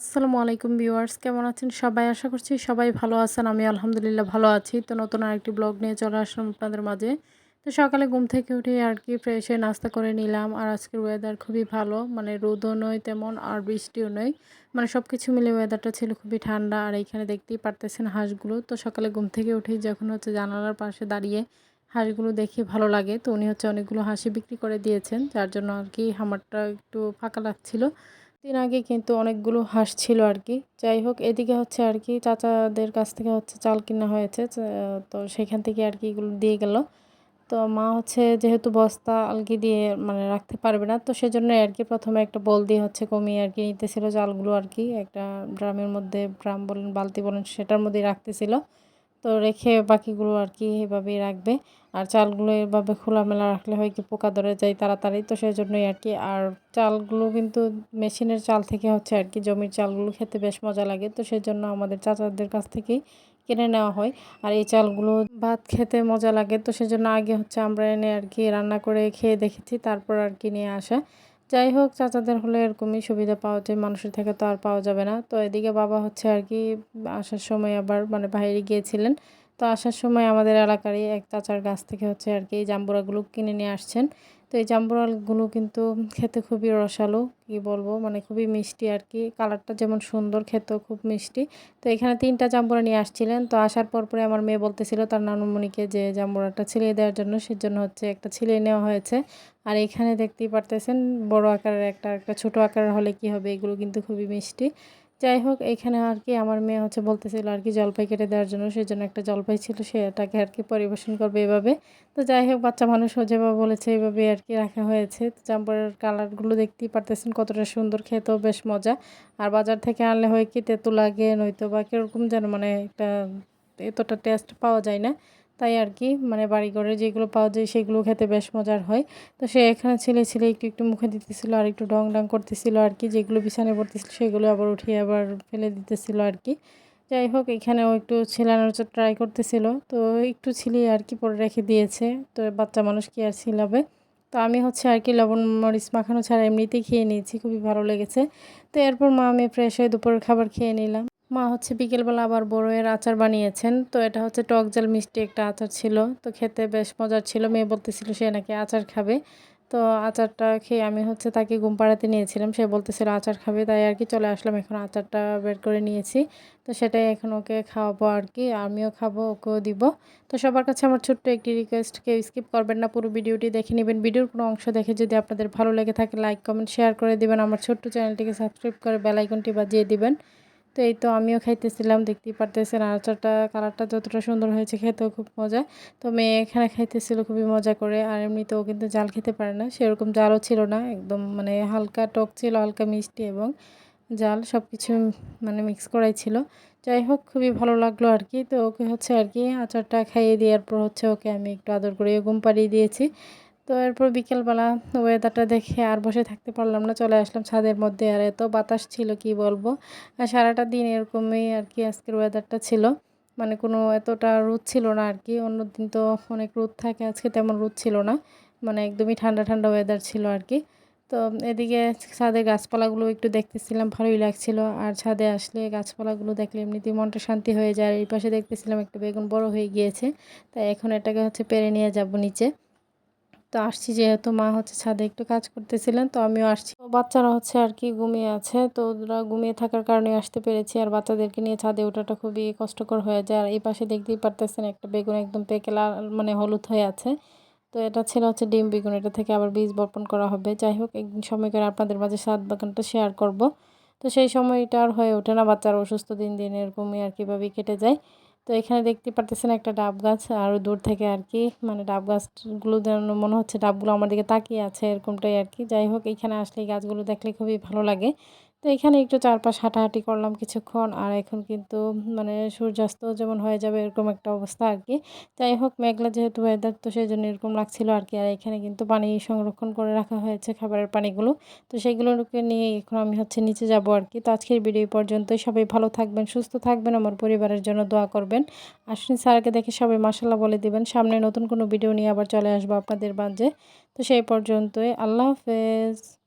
আসসালামু আলাইকুম ভিউয়ার্স, কেমন আছেন সবাই? আশা করছি সবাই ভালো আছেন, আমি আলহামদুলিল্লাহ ভালো আছি। তো নতুন আরেকটি ব্লগ নিয়ে চলে আসলাম আপনাদের মাঝে। তো সকালে ঘুম থেকে উঠে আর কি ফ্রেশ হয়ে নাস্তা করে নিলাম। আর আজকের ওয়েদার খুবই ভালো মানে রোদও নয় তেমন, আর বৃষ্টিও নয়। মানে সব কিছু মিলে ওয়েদারটা ছিল খুবই ঠান্ডা। আর এইখানে দেখতেই পারতেছেন হাঁসগুলো। তো সকালে ঘুম থেকে উঠেই যখন হচ্ছে জানালার পাশে দাঁড়িয়ে হাঁসগুলো দেখে ভালো লাগে, তো উনি হচ্ছে অনেকগুলো হাঁসি বিক্রি করে দিয়েছেন। যার জন্য আর কি হামারটা একটু ফাঁকা লাগছিল। দিন আগে কিন্তু অনেকগুলো হাঁস ছিল আর কি। যাই হোক, এদিকে হচ্ছে আর কি, চাচাদের কাছ থেকে হচ্ছে চাল কিনা হয়েছে তো সেখান থেকে আর কি এগুলো দিয়ে গেল। তো মা হচ্ছে যেহেতু বস্তা, আলগি দিয়ে মানে রাখতে পারবে না, তো সেজন্য আর কি প্রথমে একটা বল দিয়ে হচ্ছে কমিয়ে আর কি নিতেছিল চালগুলো আর কি, একটা ড্রামের মধ্যে ড্রাম বলেন, বালতি বলেন, সেটার মধ্যেই রাখতেছিল। তো রেখে বাকিগুলো আর কি এভাবেই রাখবে। আর চালগুলো এভাবে খোলামেলা রাখলে হয় কি, পোকা ধরে যায় তাড়াতাড়ি। তো সেই জন্যই আর কি আর চালগুলো কিন্তু মেশিনের চাল থেকে হচ্ছে আর কি জমির চালগুলো খেতে বেশ মজা লাগে। তো সেই জন্য আমাদের চাচাদের কাছ থেকেই কিনে নেওয়া হয়। আর এই চালগুলো ভাত খেতে মজা লাগে। তো সেজন্য আগে হচ্ছে আমরা এনে আর কি রান্না করে খেয়ে দেখেছি, তারপর আর কি নিয়ে আসা। যাই হোক, চাচাদের হলে এরকমই সুবিধা পাওয়া যায়, মানুষের থেকে তো আর পাওয়া যাবে না। তো এদিকে বাবা হচ্ছে আর কি, আসার সময় আবার মানে বাইরে গিয়েছিলেন। তো আসার সময় আমাদের এলাকারই এক চাচার গাছ থেকে হচ্ছে আর কি এই জাম্বুরাগুলো কিনে নিয়ে আসছেন। তো এই জাম্বুরাগুলো কিন্তু খেতে খুবই রসালো, কি বলব মানে খুবই মিষ্টি আর কি। কালারটা যেমন সুন্দর, খেতেও খুব মিষ্টি। তো এখানে তিনটা জাম্বুরা নিয়ে আসছিলেন। তো আসার পর পরে আমার মেয়ে বলতেছিল তার নানুমণিকে যে জাম্বুরাটা ছিলিয়ে দেওয়ার জন্য, সেজন্য হচ্ছে একটা ছিলিয়ে নেওয়া হয়েছে। আর এখানে দেখতেই পারতেছেন বড় আকারের একটা একটা ছোটো আকারের হলে কি হবে, এগুলো কিন্তু খুবই মিষ্টি। যাই হোক, এখানে আর কি আমার মেয়ে হচ্ছে বলতেছিল আর কি জলপাই কেটে দেওয়ার জন্য সেই জন্য একটা জলপাই ছিল, সেটাকে আর কি পরিবেশন করবে এভাবে। তো যাই হোক, বাচ্চা মানুষ যেভাবে বলেছে এইভাবে আর কি রাখা হয়েছে। তো জাম্পারের কালারগুলো দেখতেই পারতেছেন, কতটা সুন্দর, খেতেও বেশ মজা। আর বাজার থেকে আনলে হয় কি তেতো লাগে নয়তো বা কীরকম যেন মানে একটা এতটা টেস্ট পাওয়া যায় না। তাই আর কি মানে বাড়িঘরে যেগুলো পাওয়া যায় সেগুলো খেতে বেশ মজার হয়। তো সে এখানে ছেলে ছেলে একটু একটু মুখে দিতেছিল, আর একটু ডং ডং করতেছিল আর কি যেগুলো বিছানে পড়তেছিল সেগুলো আবার উঠিয়ে আবার ফেলে দিতেছিল আর কি যাই হোক, এখানেও একটু ছিলানোর ট্রাই করতেছিল, তো একটু ছিলিয়ে আর কি পরে রেখে দিয়েছে, তো বাচ্চা মানুষ কি আর ছিলাবে? তো আমি হচ্ছে আর কি লবণ মরিচ মাখানো ছাড়া এমনিতেই খেয়ে নিয়েছি, খুবই ভালো লেগেছে। তো এরপর মা আমি ফ্রেশ হয়ে দুপুরের খাবার খেয়ে নিলাম। মা হচ্ছে বিকেলবেলা আবার বড়োয়ের আচার বানিয়েছেন। তো এটা হচ্ছে টক জাল মিষ্টি একটা আচার ছিল। তো খেতে বেশ মজার ছিল। মেয়ে বলতেছিল সে নাকি আচার খাবে। তো আচারটা খেয়ে আমি হচ্ছে তাকে ঘুম পাড়াতে নিয়েছিলাম। সে বলতেছিল আচার খাবে। তাই আর কি চলে আসলাম। এখন আচারটা বের করে নিয়েছি। তো সেটাই এখন ওকে খাওয়াবো আর কি। আমিও খাব, ওকেও দিব। তো সবার কাছে আমার ছোট্ট একটি রিকোয়েস্ট কেউ স্কিপ করবেন না। পুরো ভিডিওটি দেখে নেবেন। ভিডিওর কোনো অংশ দেখে যদি আপনাদের ভালো লেগে থাকে লাইক কমেন্ট শেয়ার করে দিবেন। আমার ছোট্ট চ্যানেলটিকে সাবস্ক্রাইব করে বেলাইকনটি বাজিয়ে দিবেন। তো এই তো আমিও খাইতেছিলাম, দেখতেই পারতেছেন আচারটা, কালারটা যতটা সুন্দর হয়েছে খেতেও খুব মজা। তো মেয়ে এখানে খাইতেছিল খুবই মজা করে, আর এমনিতেও কিন্তু জাল খেতে পারে না, সেরকম জালও ছিল না, একদম মানে হালকা টক ছিল, হালকা মিষ্টি এবং জাল সব কিছু মানে মিক্স করাই ছিল। যাই হোক, খুবই ভালো লাগল আর কি। তো ওকে হচ্ছে আর কি আচারটা খাইয়ে দেওয়ার পর হচ্ছে ওকে আমি একটু আদর করে ঘুম পাড়িয়ে দিয়েছি। তো এরপর বিকেলবেলা ওয়েদারটা দেখে আর বসে থাকতে পারলাম না, চলে আসলাম ছাদের মধ্যে। আর এত বাতাস ছিল, কি বলব? আর সারাটা দিন এরকমই আর কি আজকের ওয়েদারটা ছিল। মানে কোনো এতটা রোদ ছিল না আর কি। অন্য দিন তো অনেক রোদ থাকে, আজকে তেমন রোদ ছিল না। মানে একদমই ঠান্ডা ঠান্ডা ওয়েদার ছিল আর কি। তো এদিকে ছাদের গাছপালাগুলো একটু দেখতেছিলাম, ভালোই লাগছিল। আর ছাদে আসলে গাছপালাগুলো দেখলে এমনিতেই মনটা শান্তি হয়ে যায়। এই পাশে দেখতেছিলাম একটা বেগুন বড় হয়ে গিয়েছে। তাই এখন এটাকে হচ্ছে পেরে নিয়ে যাব নিচে। তো আসছি যেহেতু মা হচ্ছে ছাদে একটু কাজ করতেছিলেন, তো আমিও আসছি। তো বাচ্চারা হচ্ছে আর কি ঘুমিয়ে আছে, তো ওরা ঘুমিয়ে থাকার কারণে আসতে পেরেছি। আর বাচ্চাদেরকে নিয়ে ছাদে ওঠাটা খুবই কষ্টকর হয়ে যায়। আর এই পাশে দেখতেই পারতেছেন একটা বেগুন একদম পেকে মানে হলুদ হয়ে আছে। তো এটা ছিল হচ্ছে ডিম বেগুন, এটা থেকে আবার বীজ বপন করা হবে। যাই হোক একদিন সময় করে আপনাদের মাঝে সাত বাগানটা শেয়ার করব। তো সেই সময়টা আর হয়ে ওঠে না, বাচ্চারা অসুস্থ দিন দিন এরকমই আর কীভাবেই কেটে যায়। তো এখানে দেখতে পারতেছেন একটা ডাব গাছ আরও দূর থেকে আর কি মানে ডাব গাছগুলো যেন মনে হচ্ছে ডাবগুলো আমার দিকে তাকিয়ে আছে এরকমটাই আর কি যাই হোক, এখানে আসলে এই গাছগুলো দেখলে খুবই ভালো লাগে। তো এখানে একটু চারপাশ হাঁটাহাঁটি করলাম কিছুক্ষণ। আর এখন কিন্তু মানে সূর্যাস্ত যেমন হয়ে যাবে এরকম একটা অবস্থা আর কি। যাই হোক, মেঘলা যেহেতু ওয়েদার তো সেই জন্য এরকম লাগছিল আর কি। আর এখানে কিন্তু পানি সংরক্ষণ করে রাখা হয়েছে খাবারের পানিগুলো। তো সেইগুলোকে নিয়ে এখন আমি হচ্ছে নিচে যাব আর কি। তো আজকের ভিডিও পর্যন্তই। সবাই ভালো থাকবেন, সুস্থ থাকবেন। আমার পরিবারের জন্য দোয়া করবেন। আশ্বিন স্যারকে দেখে সবাই মাসাল্লাহ বলে দিবেন। সামনে নতুন কোনো ভিডিও নিয়ে আবার চলে আসব আপনাদের মাঝে। তো সেই পর্যন্তই। আল্লাহ হাফেজ।